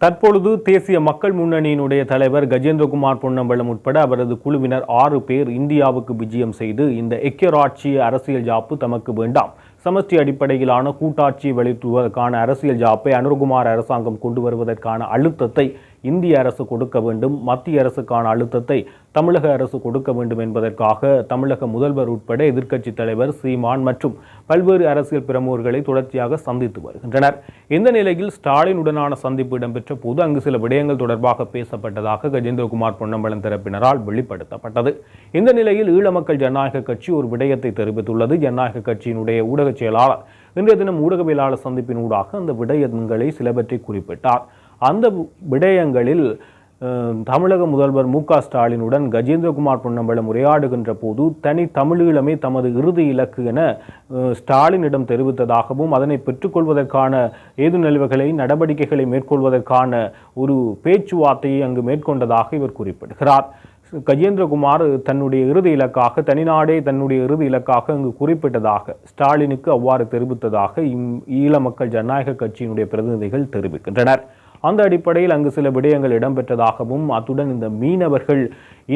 தற்பொழுது தேசிய மக்கள் முன்னணியினுடைய தலைவர் கஜேந்திரகுமார் பொன்னம்பலம் உட்பட அவரது குழுவினர் ஆறு பேர் இந்தியாவுக்கு விஜயம் செய்து இந்த எக்கியராட்சி அரசியல் ஜாப்பு தமக்கு வேண்டாம். சமஷ்டி அடிப்படையிலான கூட்டாட்சி வலித்துவதற்கான அரசியல் ஜாப்பை அனுர்குமார் அரசாங்கம் கொண்டு வருவதற்கான அழுத்தத்தை இந்திய அரசு கொடுக்க வேண்டும் மத்திய அரசுக்கான அழுத்தத்தை தமிழக அரசு கொடுக்க வேண்டும் என்பதற்காக தமிழக முதல்வர் உட்பட எதிர்க்கட்சித் தலைவர் சீமான் மற்றும் பல்வேறு அரசியல் பிரமுகர்களை தொடர்ச்சியாக சந்தித்து வருகின்றனர். இந்த நிலையில் ஸ்டாலினுடனான சந்திப்பு இடம்பெற்ற போது அங்கு சில விடயங்கள் தொடர்பாக பேசப்பட்டதாக கஜேந்திரகுமார் பொன்னம்பலம் தரப்பினரால் வெளிப்படுத்தப்பட்டது. இந்த நிலையில் ஈழ மக்கள் ஜனநாயக கட்சி ஒரு விடயத்தை தெரிவித்துள்ளது. ஜனநாயக கட்சியினுடைய ஊடகச் செயலாளர் இன்றைய தினம் ஊடகவியலாளர் சந்திப்பின் ஊடாக அந்த விடயங்களை சிலவற்றை குறிப்பிட்டார். அந்த விடயங்களில் தமிழக முதல்வர் மு க ஸ்டாலினுடன் கஜேந்திரகுமார் பொன்னம்பலம் உரையாடுகின்ற போது தனி தமிழீழமே தமது இறுதி இலக்கு என ஸ்டாலினிடம் தெரிவித்ததாகவும் அதனை பெற்றுக்கொள்வதற்கான ஏது நிலவுகளை நடவடிக்கைகளை மேற்கொள்வதற்கான ஒரு பேச்சுவார்த்தையை அங்கு மேற்கொண்டதாக இவர் குறிப்பிடுகிறார். கஜேந்திரகுமார் தன்னுடைய இறுதி இலக்காக தனிநாடே தன்னுடைய இறுதி இலக்காக அங்கு குறிப்பிட்டதாக ஸ்டாலினுக்கு அவ்வாறு தெரிவித்ததாக இம்- ஈழ மக்கள் ஜனநாயக கட்சியினுடைய பிரதிநிதிகள் தெரிவிக்கின்றனர். அந்த அடிப்படையில் அங்கு சில விடயங்கள் இடம்பெற்றதாகவும் அத்துடன் இந்த மீனவர்கள்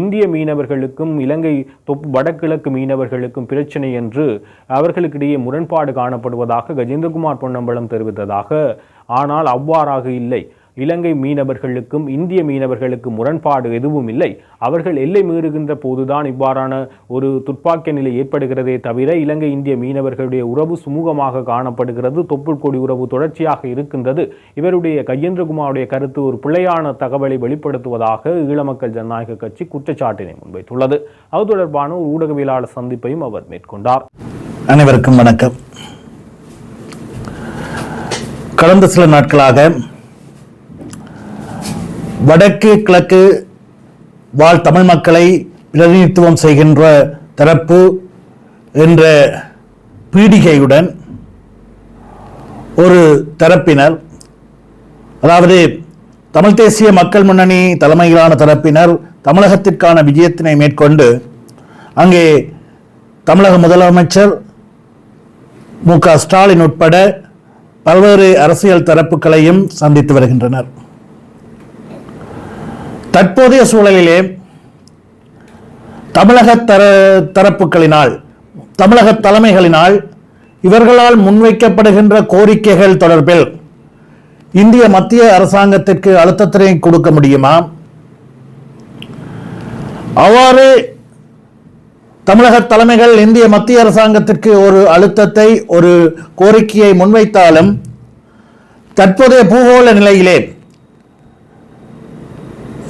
இந்திய மீனவர்களுக்கும் இலங்கை தொப் வடகிழக்கு மீனவர்களுக்கும் பிரச்சனை என்று அவர்களுக்கிடையே முரண்பாடு காணப்படுவதாக கஜேந்திரகுமார் பொன்னம்பலம் தெரிவித்ததாக ஆனால் அவ்வாறாக இல்லை. இலங்கை மீனவர்களுக்கும் இந்திய மீனவர்களுக்கும் முரண்பாடு எதுவும் இல்லை. அவர்கள் எல்லை மீறுகின்ற போதுதான் இவ்வாறான ஒரு துப்பாக்கிய நிலை ஏற்படுகிறதே தவிர இலங்கை இந்திய மீனவர்களுடைய உறவு சுமூகமாக காணப்படுகிறது தொப்புள் கொடி உறவு தொடர்ச்சியாக இருக்கின்றது. இவருடைய கஜேந்திரகுமாருடைய கருத்து ஒரு பிழையான தகவலை வெளிப்படுத்துவதாக ஈழமக்கள் ஜனநாயக கட்சி குற்றச்சாட்டினை முன்வைத்துள்ளது. அது தொடர்பான ஒரு ஊடகவியலாளர் சந்திப்பையும் அவர் மேற்கொண்டார். அனைவருக்கும் வணக்கம். கடந்த சில நாட்களாக வடக்கு கிழக்கு வாழ் தமிழ் மக்களை பிரதிநிதித்துவம் செய்கின்ற தரப்பு என்ற பீடிகையுடன் ஒரு தரப்பினர் அதாவது தமிழ் தேசிய மக்கள் முன்னணி தலைமையிலான தரப்பினர் தமிழகத்திற்கான விஜயத்தினை மேற்கொண்டு அங்கே தமிழக முதலமைச்சர் மு க ஸ்டாலின் உட்பட பல்வேறு அரசியல் தரப்புகளையும் சந்தித்து வருகின்றனர். தற்போதைய சூழலிலே தமிழக தர தரப்புகளினால் தமிழக தலைமைகளினால் இவர்களால் முன்வைக்கப்படுகின்ற கோரிக்கைகள் தொடர்பில் இந்திய மத்திய அரசாங்கத்திற்கு அழுத்தத்தினை கொடுக்க முடியுமா? அவ்வாறு தமிழக தலைமைகள் இந்திய மத்திய அரசாங்கத்திற்கு ஒரு அழுத்தத்தை ஒரு கோரிக்கையை முன்வைத்தாலும் தற்போதைய பூகோள நிலையிலே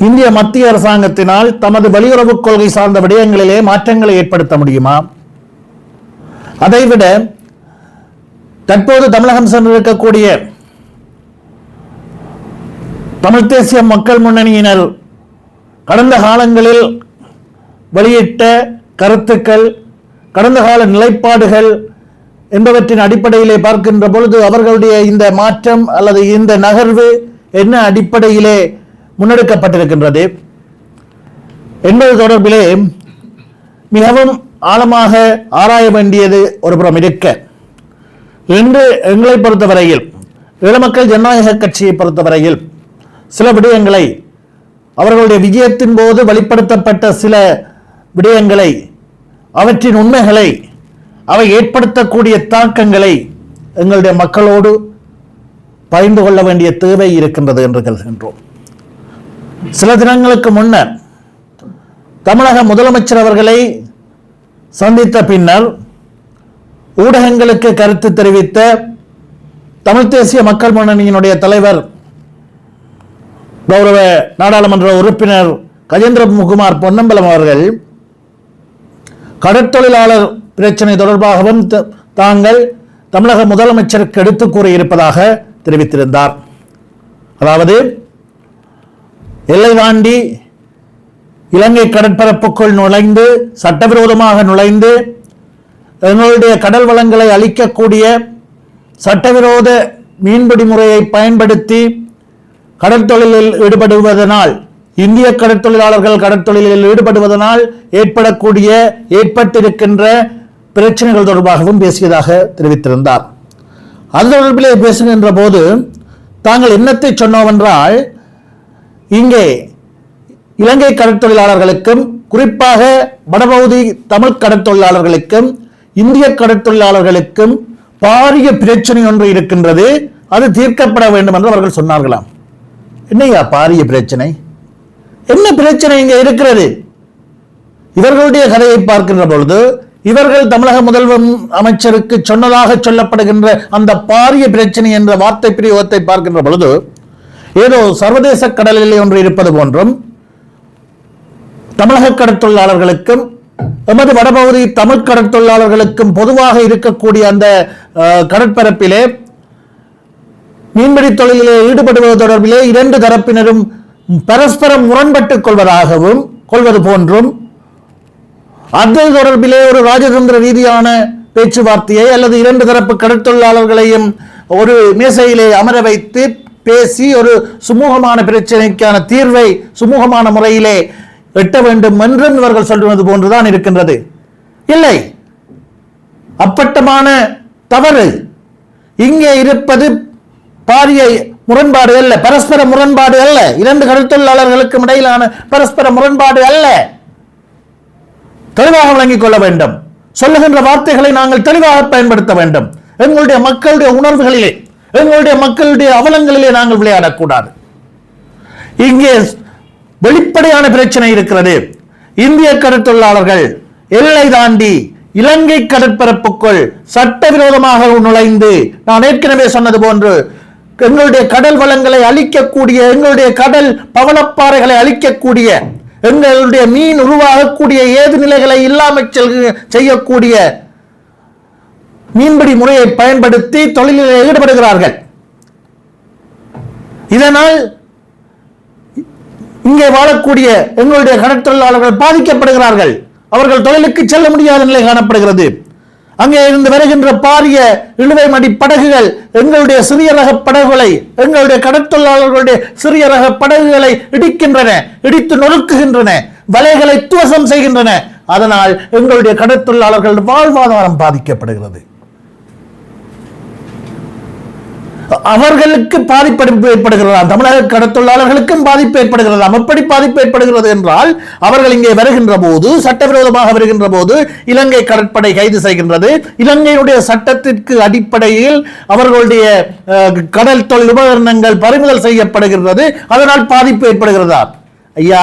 இந்திய மத்திய அரசாங்கத்தினால் தமது வெளியுறவுக் கொள்கை சார்ந்த விடயங்களிலே மாற்றங்களை ஏற்படுத்த முடியுமா? அதைவிட தற்போது தமிழகம் சென்றிருக்கக்கூடிய தமிழ் தேசிய மக்கள் முன்னணியினர் கடந்த காலங்களில் வெளியிட்ட கருத்துக்கள் கடந்த கால நிலைப்பாடுகள் என்பவற்றின் அடிப்படையிலே பார்க்கின்ற பொழுது அவர்களுடைய இந்த மாற்றம் அல்லது இந்த நகர்வு என்ன அடிப்படையிலே முன்னெடுக்கப்பட்டிருக்கின்றது. என்பது தொடர்பிலே மிகவும் ஆழமாக ஆராய வேண்டியது ஒரு புறம் இருக்க. இன்று எங்களை பொறுத்தவரையில் ஈழமக்கள் ஜனநாயக கட்சியை பொறுத்தவரையில் சில விடயங்களை அவர்களுடைய விஜயத்தின் போது வெளிப்படுத்தப்பட்ட சில விடயங்களை அவற்றின் உண்மைகளை அவை ஏற்படுத்தக்கூடிய தாக்கங்களை எங்களுடைய மக்களோடு பகிர்ந்து கொள்ள வேண்டிய தேவை இருக்கின்றது என்று கருதுகின்றோம். சில தினங்களுக்கு முன்னர் தமிழக முதலமைச்சர் அவர்களை சந்தித்த பின்னர் ஊடகங்களுக்கு கருத்து தெரிவித்த தமிழ் தேசிய மக்கள் முன்னணியினுடைய தலைவர் கௌரவ நாடாளுமன்ற உறுப்பினர் கஜேந்திரகுமார் பொன்னம்பலம் அவர்கள் கடற்தொழிலாளர் பிரச்சனை தொடர்பாகவும் த- தாங்கள் தமிழக முதலமைச்சருக்கு எடுத்துக் கூறியிருப்பதாக தெரிவித்திருந்தார். அதாவது எல்லை தாண்டி இலங்கை கடற்பரப்புக்குள் நுழைந்து சட்டவிரோதமாக நுழைந்து எங்களுடைய கடல் வளங்களை அழிக்கக்கூடிய சட்டவிரோத மீன்பிடி முறையை பயன்படுத்தி கடற்தொழிலில் ஈடுபடுவதனால் இந்திய கடற்தொழிலாளர்கள் கடற்தொழிலில் ஈடுபடுவதனால் ஏற்படக்கூடிய ஏற்பட்டிருக்கின்ற பிரச்சனைகள் தொடர்பாகவும் பேசியதாக தெரிவித்திருந்தார். அது தொடர்பிலே பேசுகின்ற போது தாங்கள் என்னத்தை சொன்னோம் என்றால் இங்கே இலங்கை கடற்தொழிலாளர்களுக்கும் குறிப்பாக வடபகுதி தமிழ் கடற்தொழிலாளர்களுக்கும் இந்திய கடற்தொழிலாளர்களுக்கும் பாரிய பிரச்சனை ஒன்று இருக்கின்றது. அது தீர்க்கப்பட வேண்டும் என்று அவர்கள் சொன்னார்களாம். என்னையா பாரிய பிரச்சனை? என்ன பிரச்சனை இங்கே இருக்கிறது? இவர்களுடைய கதையை பார்க்கின்ற பொழுது இவர்கள் தமிழக முதல்வர் அமைச்சருக்கு சொன்னதாக சொல்லப்படுகின்ற அந்த பாரிய பிரச்சனை என்ற வார்த்தை பிரயோகத்தை பார்க்கின்ற பொழுது ஏதோ சர்வதேச கடலிலே ஒன்று இருப்பது போன்றும் தமிழக கடற்தொழிலாளர்களுக்கும் எமது வடபகுதி தமிழ் கடற்தொழிலாளர்களுக்கும் பொதுவாக இருக்கக்கூடிய அந்த கடற்பரப்பிலே மீன்பிடி தொழிலிலே ஈடுபடுவது தொடர்பிலே இரண்டு தரப்பினரும் பரஸ்பரம் முரண்பட்டுக் கொள்வதாகவும் கொள்வது போன்றும் அது தொடர்பிலே ஒரு ராஜதந்திர ரீதியான பேச்சுவார்த்தையை அல்லது இரண்டு தரப்பு கடற்தொழிலாளர்களையும் ஒரு மேசையிலே அமர வைத்து பேசி ஒரு சுமூகமான பிரச்சனைக்கான தீர்வை சுமூகமான முறையிலே எட்ட வேண்டும் என்றும் இவர்கள் சொல்வது போன்றுதான் இருக்கின்றது. இல்லை. அப்பட்டமான தவறு. இங்கே இருப்பது பாரிய முரண்பாடு அல்ல. பரஸ்பர முரண்பாடு அல்ல. இரண்டு கடற்தொழிலாளர்களுக்கும் இடையிலான பரஸ்பர முரண்பாடு அல்ல. தெளிவாக விளங்கிக் கொள்ள வேண்டும். சொல்லுகின்ற வார்த்தைகளை நாங்கள் தெளிவாக பயன்படுத்த வேண்டும். எங்களுடைய மக்களுடைய உணர்வுகளிலே எங்களுடைய மக்களுடைய அவலங்களிலே நாங்கள் விளையாடக்கூடாது. இங்கே வெளிப்படையான பிரச்சனை இருக்கிறது. இந்திய கடற்தொழிலாளர்கள் எல்லை தாண்டி இலங்கை கடற்பரப்புக்குள் சட்டவிரோதமாக நுழைந்து நான் ஏற்கனவே சொன்னது போன்று எங்களுடைய கடல் வளங்களை அழிக்கக்கூடிய எங்களுடைய கடல் பவளப்பாறைகளை அழிக்கக்கூடிய எங்களுடைய மீன் உருவாகக்கூடிய ஏது நிலைகளை இல்லாமல் செய்யக்கூடிய மீன்பிடி முறையை பயன்படுத்தி தொழிலில் ஈடுபடுகிறார்கள். இதனால் இங்கே வாழக்கூடிய எங்களுடைய கடற்தொழிலாளர்கள் பாதிக்கப்படுகிறார்கள். அவர்கள் தொழிலுக்கு செல்ல முடியாத நிலை காணப்படுகிறது. அங்கே இருந்து வருகின்ற பாரிய இழுவை மடி படகுகள் எங்களுடைய சிறிய ரக படகுகளை எங்களுடைய கடற்தொழிலாளர்களுடைய சிறிய ரக படகுகளை இடிக்கின்றன இடித்து நொறுக்குகின்றன வலைகளை துவசம் செய்கின்றன. அதனால் எங்களுடைய கடற்தொழிலாளர்கள் வாழ்வாதாரம் பாதிக்கப்படுகிறது. அவர்களுக்கு பாதிப்பு ஏற்படுகிறதா தமிழக கடத்தொழிலாளர்களுக்கும் பாதிப்பு ஏற்படுகிறதா எப்படி பாதிப்பு ஏற்படுகிறது என்றால் அவர்கள் இங்கே வருகின்ற போது சட்டவிரோதமாக வருகின்ற போது இலங்கை கடற்படை கைது செய்கின்றது. இலங்கையினுடைய சட்டத்திற்கு அடிப்படையில் அவர்களுடைய கடல் தொழில் உபகரணங்கள் பறிமுதல் செய்யப்படுகிறது அதனால் பாதிப்பு ஏற்படுகிறதா ஐயா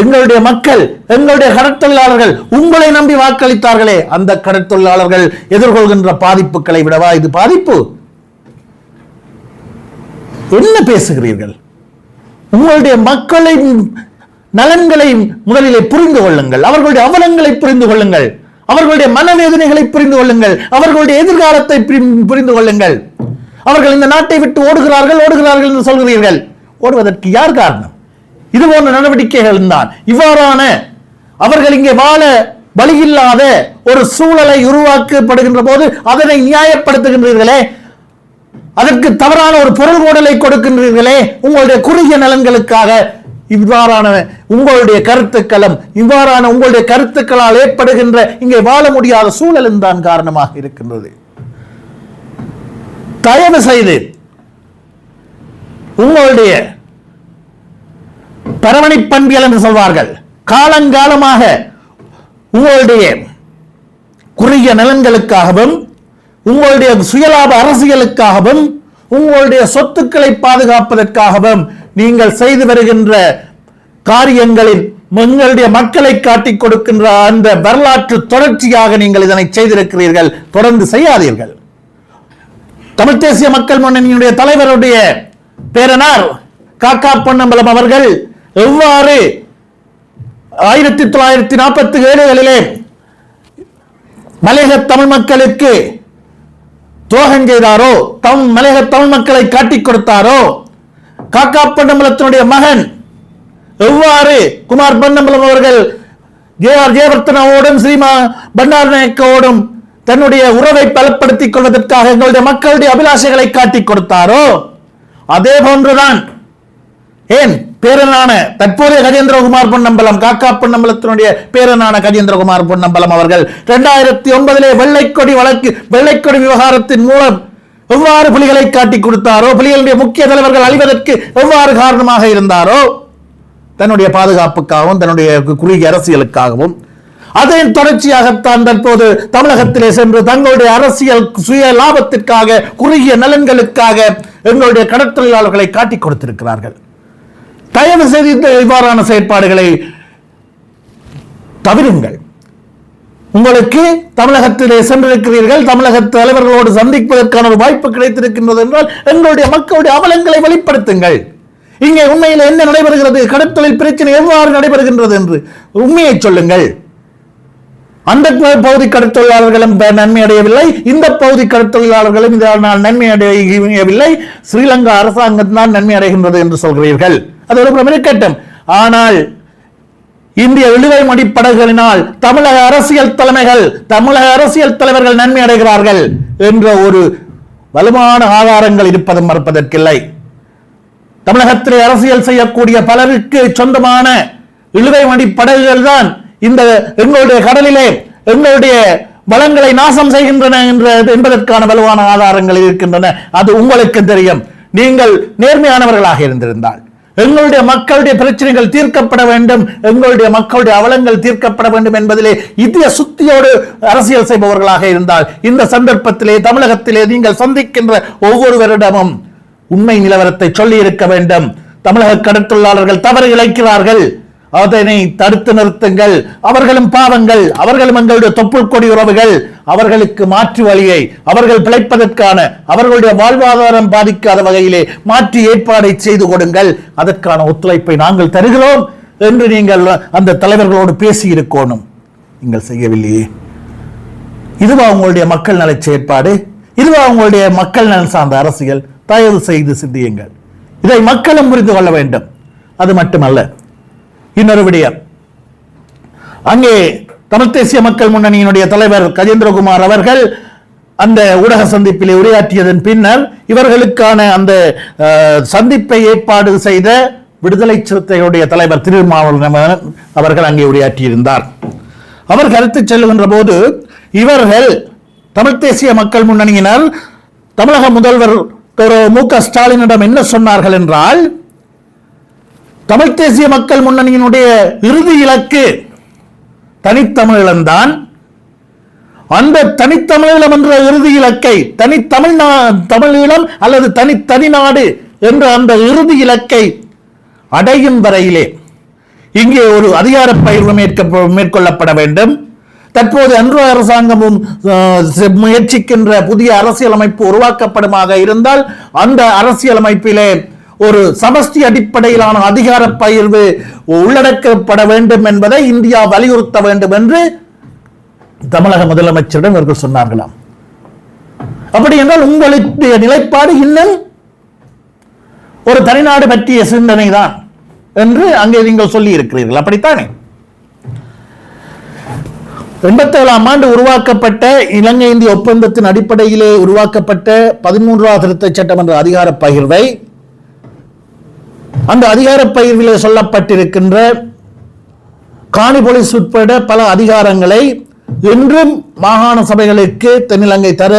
எங்களுடைய மக்கள் எங்களுடைய கடற்தொழிலாளர்கள் உங்களை நம்பி வாக்களித்தார்களே. அந்த கடற்தொழிலாளர்கள் எதிர்கொள்கின்ற பாதிப்புகளை விடவா இது பாதிப்பு? என்ன பேசுகிறீர்கள்? உங்களுடைய மக்களின் நலன்களை முதலிலே புரிந்து கொள்ளுங்கள். அவர்களுடைய அவலங்களை புரிந்து கொள்ளுங்கள். அவர்களுடைய மனவேதனைகளை புரிந்து கொள்ளுங்கள். அவர்களுடைய எதிர்காலத்தை புரி- புரிந்து கொள்ளுங்கள். அவர்கள் இந்த நாட்டை விட்டு ஓடுகிறார்கள் ஓடுகிறார்கள் என்று சொல்கிறீர்கள். ஓடுவதற்கு யார் காரணம்? இது போன்ற நடவடிக்கைகள் தான் இவ்வாறான அவர்கள் இங்கே வாழ வழியில்லாத ஒரு சூழலை உருவாக்கப்படுகின்ற போது அதனை நியாயப்படுத்துகின்றீர்களே. அதற்கு தவறான ஒரு பொருள் கோடலை கொடுக்கின்றீர்களே உங்களுடைய குறுகிய நலன்களுக்காக. இவ்வாறான உங்களுடைய கருத்துக்களும் இவ்வாறான உங்களுடைய கருத்துக்களால் ஏற்படுகின்ற இங்கே வாழ முடியாத சூழலும் தான் காரணமாக இருக்கின்றது. தயவு செய்து உங்களுடைய பரவணி பண்பியல் என்று சொல்வார்கள். காலங்காலமாக உங்களுடைய குறுகிய நலன்களுக்காகவும் உங்களுடைய சுயலாப அரசியலுக்காகவும் உங்களுடைய சொத்துக்களை பாதுகாப்பதற்காகவும் நீங்கள் செய்து வருகின்ற காரியங்களின் உங்களுடைய மக்களை காட்டிக் கொடுக்கின்ற அந்த வரலாற்று தொடர்ச்சியாக நீங்கள் இதனை செய்திருக்கிறீர்கள். தொடர்ந்து செய்யாதீர்கள். தமிழ் தேசிய மக்கள் முன்னணியினுடைய தலைவருடைய பேரனார் காக்கா பொன்னம்பலம் அவர்கள் எவ்வாறு ஆயிரத்தி தொள்ளாயிரத்தி நாற்பத்தி ஏழுகளிலே மலையக தமிழ் மக்களுக்கு துரோகம் செய்தாரோ? தம் மலையக தமிழ் மக்களை காட்டிக் கொடுத்தாரோ? காக்கா பொன்னம்பலத்தினுடைய மகன் எவ்வாறு குமார் பொன்னம்பலம் அவர்கள் ஜே ஆர் ஜெயவர்த்தனாவோடும் ஸ்ரீமா பண்டார் நாயக்கோடும் தன்னுடைய உறவை பலப்படுத்திக் கொள்வதற்காக எங்களுடைய மக்களுடைய அபிலாஷைகளை காட்டிக் கொடுத்தாரோ? அதே போன்றுதான். ஏன்? பேரனான தற்போதைய கஜேந்திரகுமார் பொன்னம்பலம் காக்கா பொன்னம்பலத்தினுடைய பேரனான கஜேந்திரகுமார் பொன்னம்பலம் அவர்கள் இரண்டாயிரத்தி ஒன்பதிலே வெள்ளைக்கொடி வழக்கு வெள்ளைக்கொடி விவகாரத்தின் மூலம் எவ்வாறு புலிகளை காட்டி கொடுத்தாரோ புலிகளுடைய முக்கிய தலைவர்கள் அழிவதற்கு எவ்வாறு காரணமாக இருந்தாரோ தன்னுடைய பாதுகாப்புக்காகவும் தன்னுடைய குறுகிய அரசியலுக்காகவும் அதன் தொடர்ச்சியாகத்தான் தற்போது தமிழகத்திலே சென்று தங்களுடைய அரசியல் சுய லாபத்திற்காக குறுகிய நலன்களுக்காக எங்களுடைய கடற்தொழிலாளர்களை காட்டிக் கொடுத்திருக்கிறார்கள். தயவு செய்து இந்த இவ்வாறான செயற்பாடுகளை தவிருங்கள். உங்களுக்கு தமிழகத்திலே சென்றிருக்கிறீர்கள் தமிழக தலைவர்களோடு சந்திப்பதற்கான ஒரு வாய்ப்பு கிடைத்திருக்கின்றது என்றால் எங்களுடைய மக்களுடைய அவலங்களை வெளிப்படுத்துங்கள். இங்கே உண்மையில் என்ன நடைபெறுகிறது? கடத்தலில் பிரச்சனை எவ்வாறு நடைபெறுகின்றது என்று உண்மையை சொல்லுங்கள். அந்த பகுதி கடத்தொழிலாளர்களும் நன்மை அடையவில்லை. இந்த பகுதி கடற்தொழிலாளர்களும் இதனால் நன்மை அடையவில்லை. ஸ்ரீலங்கா அரசாங்கம் தான் நன்மை அடைகின்றது என்று சொல்கிறீர்கள். அது ஒரு இருக்கட்டும். ஆனால் இந்திய இழுவை மடிப்படகுகளினால் தமிழக அரசியல் தலைமைகள் தமிழக அரசியல் தலைவர்கள் நன்மை அடைகிறார்கள் என்ற ஒரு வலுவான ஆதாரங்கள் இருப்பதும் மறுப்பதற்கில்லை. தமிழகத்திலே அரசியல் செய்யக்கூடிய பலருக்கு சொந்தமான இழுவை மணி படகுகள் தான் இந்த எங்களுடைய கடலிலே எங்களுடைய வளங்களை நாசம் செய்கின்றன என்ற என்பதற்கான வலுவான ஆதாரங்கள் இருக்கின்றன. அது உங்களுக்கு தெரியும். நீங்கள் நேர்மையானவர்களாக இருந்திருந்தால். எங்களுடைய மக்களுடைய பிரச்சனைகள் தீர்க்கப்பட வேண்டும். எங்களுடைய மக்களுடைய அவலங்கள் தீர்க்கப்பட வேண்டும் என்பதிலே இதய சுத்தியோடு அரசியல் செய்பவர்களாக இருந்தால் இந்த சந்தர்ப்பத்திலே தமிழகத்திலே நீங்கள் சந்திக்கின்ற ஒவ்வொருவரிடமும் உண்மை நிலவரத்தை சொல்லி இருக்க வேண்டும். தமிழக கடற்றொழிலாளர்கள் தவறு இழைக்கிறார்கள். அதனை தடுத்து நிறுத்துங்கள். அவர்களும் பாவங்கள் அவர்களும் எங்களுடைய தொப்புள் கொடி உறவுகள் அவர்களுக்கு மாற்று வழியை அவர்கள் பிழைப்பதற்கான அவர்களுடைய வாழ்வாதாரம் பாதிக்காத வகையிலே மாற்றி ஏற்பாடை செய்து கொடுங்கள். அதற்கான ஒத்துழைப்பை நாங்கள் தருகிறோம் என்று நீங்கள் அந்த தலைவர்களோடு பேசி இருக்கணும் நீங்கள் செய்யவில்லையே. இதுவா உங்களுடைய மக்கள் நல செயற்பாடு? இதுவா உங்களுடைய மக்கள் நலன் சார்ந்த அரசியல்? தயவு செய்து சிந்தியுங்கள். இதை மக்களும் புரிந்து கொள்ள வேண்டும். அது மட்டுமல்ல இன்னொரு விடயம் அங்கே தமிழ் தேசிய மக்கள் முன்னணியினுடைய தலைவர் கஜேந்திரகுமார் அவர்கள் அந்த ஊடக சந்திப்பிலே உரையாற்றியதன் பின்னர் இவர்களுக்கான அந்த சந்திப்பை ஏற்பாடு செய்த விடுதலை சிறுத்தைகளுடைய தலைவர் திருமாவளவன் அவர்கள் அங்கே உரையாற்றியிருந்தார். அவர் கருத்து செல்லுகின்ற போது இவர்கள் தமிழ் தேசிய மக்கள் முன்னணியினர் தமிழக முதல்வர் திரு மு க ஸ்டாலினிடம் என்ன சொன்னார்கள் என்றால் தமிழ் தேசிய மக்கள் முன்னணியினுடைய இறுதி இலக்கு தனித்தமிழன்தான் அந்த தனித்தமிழீழம் என்ற இறுதி இலக்கை தனித்தமிழ் தமிழீழம் அல்லது தனி தனிநாடு என்ற அந்த இறுதி இலக்கை அடையும் வரையிலே இங்கே ஒரு அதிகார பயிர்வு மேற்க மேற்கொள்ளப்பட வேண்டும். தற்போது அன்று அரசாங்கமும் முயற்சிக்கின்ற புதிய அரசியலமைப்பு உருவாக்கப்படுமாக இருந்தால் அந்த அரசியலமைப்பிலே ஒரு சமஷ்டி அடிப்படையிலான அதிகார பகிர்வு உள்ளடக்கப்பட வேண்டும் என்பதை இந்தியா வலியுறுத்த வேண்டும் என்று தமிழக முதலமைச்சரிடம் இவர்கள் சொன்னார்களாம். அப்படி என்றால் உங்களுடைய நிலைப்பாடு இன்னும் ஒரு தனிநாடு பற்றிய சிந்தனை தான் என்று அங்கே நீங்கள் சொல்லி இருக்கிறீர்கள் அப்படித்தானே? எண்பத்தேழாம் ஆண்டு உருவாக்கப்பட்ட இலங்கை இந்திய ஒப்பந்தத்தின் அடிப்படையிலே உருவாக்கப்பட்ட பதிமூன்றாவது திருத்த சட்டம் என்ற அதிகார பகிர்வை அந்த அதிகார பகிர்விலே சொல்லப்பட்டிருக்கின்ற காணி போலீஸ் உட்பட பல அதிகாரங்களை என்றும் மாகாண சபைகளுக்கு தென்னிலங்கை தர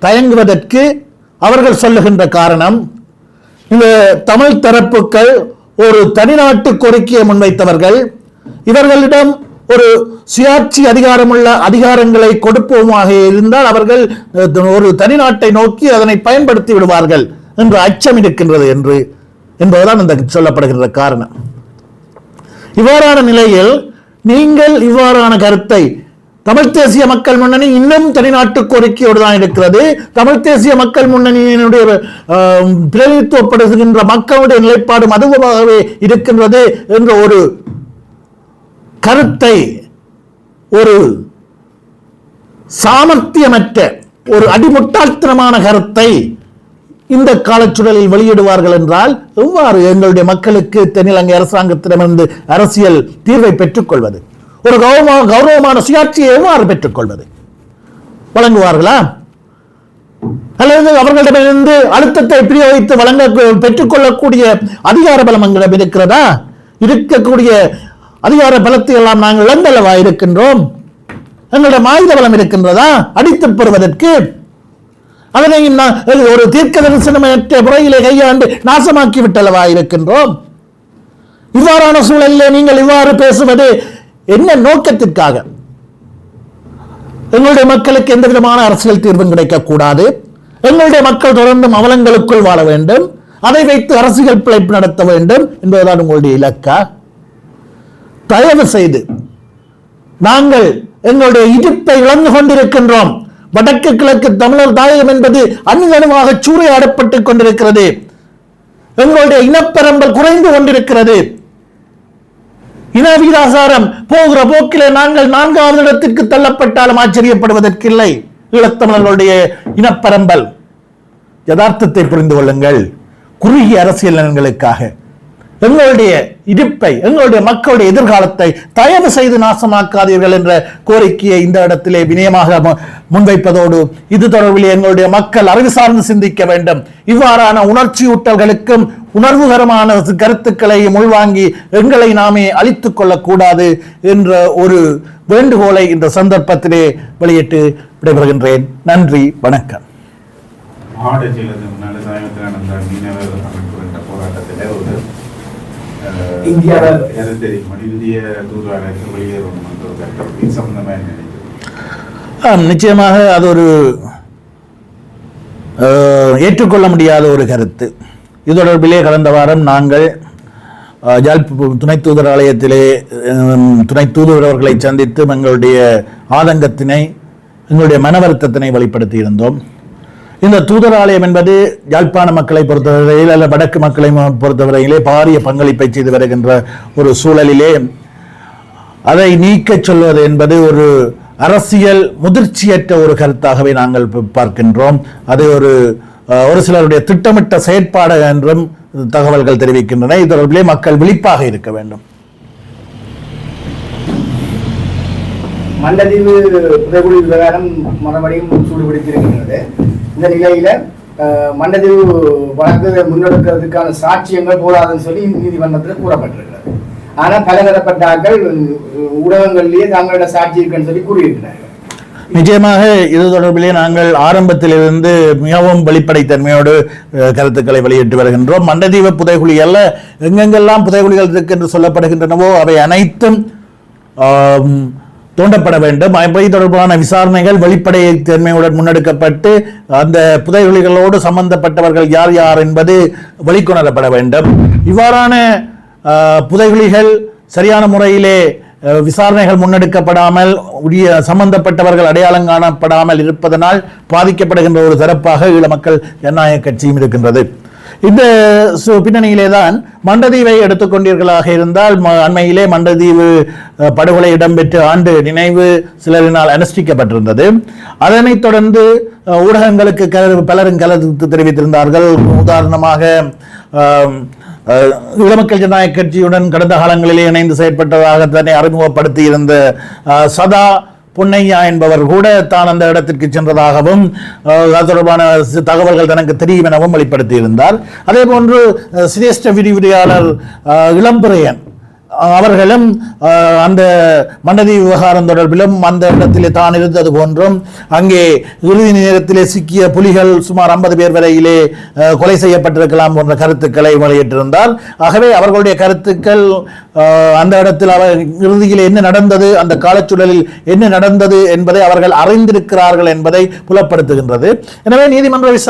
தயங்குவதற்கு அவர்கள் சொல்லுகின்ற காரணம் இந்த தமிழ் தரப்புகள் ஒரு தனிநாட்டு கோரிக்கையை முன்வைத்தவர்கள். இவர்களிடம் ஒரு சுயாட்சி அதிகாரமுள்ள அதிகாரங்களை கொடுப்போமாக இருந்தால் அவர்கள் ஒரு தனிநாட்டை நோக்கி அதனை பயன்படுத்தி விடுவார்கள் என்று அச்சம் இருக்கின்றது என்று என்பதுதான் இந்த சொல்லப்படுகின்ற காரணம். இவ்வாறான நிலையில் நீங்கள் இவ்வாறான கருத்தை தமிழ் தேசிய மக்கள் முன்னணி இன்னும் தனிநாட்டு கோரிக்கையோடு தான் இருக்கிறது. தமிழ் தேசிய மக்கள் முன்னணியினுடைய ஆம், பிரதிநிதித்துவப்படுகின்ற மக்களுடைய நிலைப்பாடும் அதுவாகவே இருக்கின்றது என்ற ஒரு கருத்தை ஒரு சாமர்த்தியமற்ற ஒரு அடிமுட்டாள்தனமான கருத்தை இந்த காலச்சுழலில் வெளியிடுவார்கள் என்றால் எவ்வாறு எங்களுடைய மக்களுக்கு தென்னிலங்கை அரசாங்கத்திடமிருந்து அரசியல் தீர்வை பெற்றுக்கொள்வது? ஒரு கௌரவ கௌரவமான சுயாட்சியை எவ்வாறு பெற்றுக்கொள்வது? வழங்குவார்களா? அல்லது அவர்களிடமிருந்து அழுத்தத்தை பிரயோகித்து வழங்க பெற்றுக்கொள்ளக்கூடிய அதிகார பலம் எங்களிடம் இருக்கிறதா? இருக்கக்கூடிய அதிகார பலத்தை எல்லாம் நாங்கள் இழந்தளவா இருக்கின்றோம்? எங்களிடம் ஆயுத பலம் இருக்கின்றதா? அடித்து பெறுவதற்கு அதனையும் நான் ஒரு தீர்க்க தரிசனமற்ற முறையிலே கையாண்டு நாசமாக்கி விட்டளவா இருக்கின்றோம்? இவ்வாறான சூழலிலே நீங்கள் இவ்வாறு பேசுவது என்ன நோக்கத்திற்காக? எங்களுடைய மக்களுக்கு எந்த விதமான அரசியல் தீர்வும் கிடைக்கக்கூடாது. எங்களுடைய மக்கள் தொடர்ந்தும் அவலங்களுக்குள் வாழ வேண்டும். அதை வைத்து அரசியல் பிழைப்பு நடத்த வேண்டும் என்பதுதான் உங்களுடைய இலக்கா? தயவு செய்து நாங்கள் எங்களுடைய இடிப்பை இழந்து கொண்டிருக்கின்றோம். வடக்கு கிழக்கு தமிழர் தாயகம் என்பது அணுவணுவாக சூறையாடப்பட்டுக் கொண்டிருக்கிறது. எங்களுடைய இனப்பெரம்பல் குறைந்து கொண்டிருக்கிறது. இன வீராசாரம் போகிற போக்கிலே நாங்கள் நான்காவது இடத்திற்கு தள்ளப்பட்டாலும் ஆச்சரியப்படுவதற்கில்லை. ஈழத்தமிழர்களுடைய இனப்பெரம்பல். யதார்த்தத்தை புரிந்து கொள்ளுங்கள். குறுகிய அரசியல் நலன்களுக்காக. எங்களுடைய இடிப்பை எங்களுடைய மக்களுடைய எதிர்காலத்தை தயவு செய்து நாசமாக்காதீர்கள் என்ற கோரிக்கையை இந்த இடத்திலே வினயமாக முன்வைப்பதோடு இது தொடர்பில் எங்களுடைய மக்கள் அறிவு சார்ந்து சிந்திக்க வேண்டும். இவ்வாறான உணர்ச்சியூட்டல்களுக்கும் உணர்வுகரமான கருத்துக்களையும் உள்வாங்கி எங்களை நாமே அழித்துக் கொள்ளக்கூடாது என்ற ஒரு வேண்டுகோளை இந்த சந்தர்ப்பத்திலே வெளியிட்டு விடைபெறுகின்றேன். நன்றி வணக்கம். மாவட்டத்தில் இந்தியாவில் எனக்கு தெரியும்? இந்திய தூதுவர்களுக்கு வெளியேறும் என்ற ஒரு கருத்து இது சம்பந்தமாக என்ன நினைக்கிறேன் ஆம், நிச்சயமாக அது ஒரு ஏற்றுக்கொள்ள முடியாத ஒரு கருத்து. இது தொடர்பிலே கடந்த வாரம் நாங்கள் யாழ்ப்பு துணை தூதர் ஆலயத்திலே துணை தூதுவர் அவர்களை சந்தித்து எங்களுடைய ஆதங்கத்தினை எங்களுடைய மன வருத்தத்தினை வெளிப்படுத்தி இருந்தோம் இந்த தூதர் ஆலயம் என்பது யாழ்ப்பாண மக்களை பொறுத்தவரையில் அல்ல வடக்கு மக்களை பொறுத்தவரையிலே பாரிய பங்களிப்பை செய்து வருகின்ற ஒரு சூழலிலே அதை நீக்கச் சொல்வது என்பது ஒரு அரசியல் முதிர்ச்சியற்ற ஒரு கருத்தாகவே நாங்கள் பார்க்கின்றோம். அது ஒரு ஒரு சிலருடைய திட்டமிட்ட செயற்பாடு என்றும் தகவல்கள் தெரிவிக்கின்றன. இது தொடர்பிலே மக்கள் விழிப்பாக இருக்க வேண்டும். மண்டதீவு புதைகுழி விவகாரம் மறுபடியும் சூடுபிடித்திருக்கின்றது. இந்த நிலையில அஹ், மண்டதீவு வழக்கு முன்னெடுக்கிறதுக்கான சாட்சியங்கள் போதாதுன்னு சொல்லி நீதிமன்றத்தில் கூறப்பட்டிருக்கிறது. ஆனால் தலைவரப்பட்டார்கள் ஊடகங்கள்லேயே தங்களோட சாட்சி இருக்குன்னு சொல்லி கூறியிருக்கிறார்கள். நிச்சயமாக இது தொடர்பிலே நாங்கள் ஆரம்பத்திலிருந்து மிகவும் வெளிப்படைத்தன்மையோடு கருத்துக்களை வெளியிட்டு வருகின்றோம். மண்டதீவ புதைகுழி அல்ல எங்கெங்கெல்லாம் புதைகுழிகள் இருக்கு என்று சொல்லப்படுகின்றனவோ அவை அனைத்தும் தோண்டப்பட வேண்டும். அவை தொடர்பான விசாரணைகள் வெளிப்படை தன்மையுடன் முன்னெடுக்கப்பட்டு அந்த புதைகுழிகளோடு சம்பந்தப்பட்டவர்கள் யார் யார் என்பது வெளிக்கொணரப்பட வேண்டும். இவ்வாறான ஆஹ், புதைகுழிகள் சரியான முறையிலே அஹ், விசாரணைகள் முன்னெடுக்கப்படாமல் உரிய சம்பந்தப்பட்டவர்கள் அடையாளம் காணப்படாமல் இருப்பதனால் பாதிக்கப்படுகின்ற ஒரு தரப்பாக ஈழ மக்கள் ஜனநாயக கட்சியும் இருக்கின்றது. இந்த பின்னணியிலே தான் மண்டதீவை எடுத்துக்கொண்டீர்களாக இருந்தால் அண்மையிலே மண்டதீவு படுகொலை இடம்பெற்ற ஆண்டு நினைவு சிலரினால் அனுஷ்டிக்கப்பட்டிருந்தது. அதனைத் தொடர்ந்து ஊடகங்களுக்கு பலரும் கலந்து தெரிவித்திருந்தார்கள். உதாரணமாக ஆம், ஜனநாயக கட்சியுடன் கடந்த காலங்களிலே இணைந்து செயற்பட்டதாக தன்னை அறிமுகப்படுத்தியிருந்த சதா பொன்னையா என்பவர் கூட தான் அந்த இடத்திற்கு சென்றதாகவும் அது தொடர்பான தகவல்கள் தனக்கு தெரியும் எனவும் வெளிப்படுத்தியிருந்தார். அதே போன்று சிரேஷ்ட விரிவுரையாளர் இளம்பிரையன் அவர்களும் அந்த மண்டதி விவகாரம் தொடர்பிலும் அந்த இடத்திலே தான் இருந்தது போன்றும் அங்கே இறுதி நேரத்திலே சிக்கிய புலிகள் சுமார் ஐம்பது பேர் வரையிலே கொலை செய்யப்பட்டிருக்கலாம் போன்ற கருத்துக்களை வெளியிட்டிருந்தார். ஆகவே அவர்களுடைய கருத்துக்கள் அந்த இடத்தில் அவர் இறுதியில் என்ன நடந்தது அந்த காலச்சூழலில் என்ன நடந்தது என்பதை அவர்கள் அறிந்திருக்கிறார்கள் என்பதை புலப்படுத்துகின்றது. எனவே நீதிமன்ற விச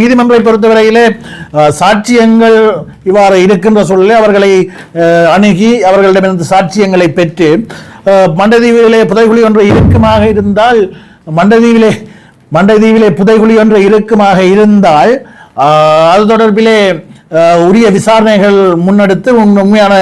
நீதிமன்றை பொறுத்தவரையிலே சாட்சியங்கள் இவ்வாறு இருக்கின்ற சூழலில் அவர்களை அணுகி அவர்களிடமிருந்து சாட்சியங்களை பெற்று மண்டதீவிலே புதைகுழி ஒன்று இறுக்கமாக இருந்தால் மண்டதீவிலே மண்டதீவிலே புதைகுழி ஒன்று இறுக்கமாக இருந்தால் அது தொடர்பிலே உரிய விசாரணைகள் முன்னெடுத்து உண்- உண்மையான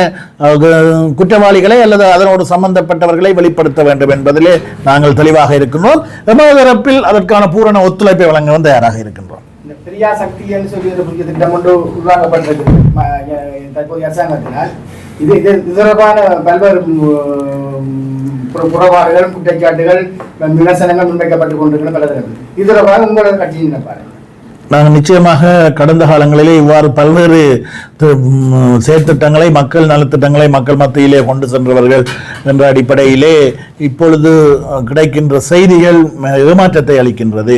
குற்றவாளிகளை அல்லது அதனோடு சம்பந்தப்பட்டவர்களை வெளிப்படுத்த வேண்டும் என்பதிலே நாங்கள் தெளிவாக இருக்கின்றோம். எமது தரப்பில் அதற்கான பூரண ஒத்துழைப்பை வழங்கவும் தயாராக இருக்கின்றோம். இந்த சக்தி என்று சொல்லி ஒரு புதிய திட்டம் ஒன்று உருவாக்கப்பட்டிருக்கு. தற்போதைய அரசாங்கத்தினால். இது இது இதற்கான தொடர்பான பல்வேறு ம், புற- குற்றச்சாட்டுகள் விமர்சனங்கள் முன்வைக்கப்பட்டுக் கொண்டிருக்கிற பல தரப்பு இது தொடர்பாக உங்களோட கட்சியின் நிலைப்பாடு நாங்கள் நிச்சயமாக கடந்த காலங்களிலே இவ்வாறு பல்வேறு செயற்திட்டங்களை மக்கள் நலத்திட்டங்களை மக்கள் மத்தியிலே கொண்டு சென்றவர்கள் என்ற அடிப்படையிலே இப்பொழுது கிடைக்கின்ற செய்திகள் ஏமாற்றத்தை அளிக்கின்றது.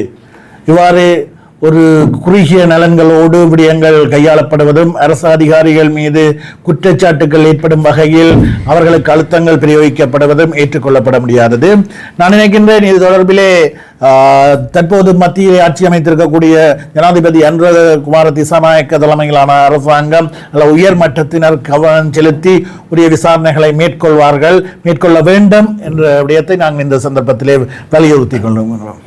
இவ்வாறு ஒரு குறுகிய நலன்களோடு விடயங்கள் கையாளப்படுவதும் அரசு அதிகாரிகள் மீது குற்றச்சாட்டுகள் ஏற்படும் வகையில் அவர்களுக்கு அழுத்தங்கள் பிரயோகிக்கப்படுவதும் ஏற்றுக்கொள்ளப்பட முடியாதது. நான் நினைக்கின்றேன் இது தொடர்பிலே ஆஹ், தற்போது மத்திய ஆட்சி அமைத்திருக்கக்கூடிய ஜனாதிபதி அன்ற குமார திசாநாயக்க தலைமையிலான அரசாங்கம் அல்ல உயர் மட்டத்தினர் கவனம் செலுத்தி உரிய விசாரணைகளை மேற்கொள்வார்கள். மேற்கொள்ள வேண்டும் என்ற விடயத்தை நாங்கள் இந்த சந்தர்ப்பத்திலே வலியுறுத்திக் கொள்கிறோம்.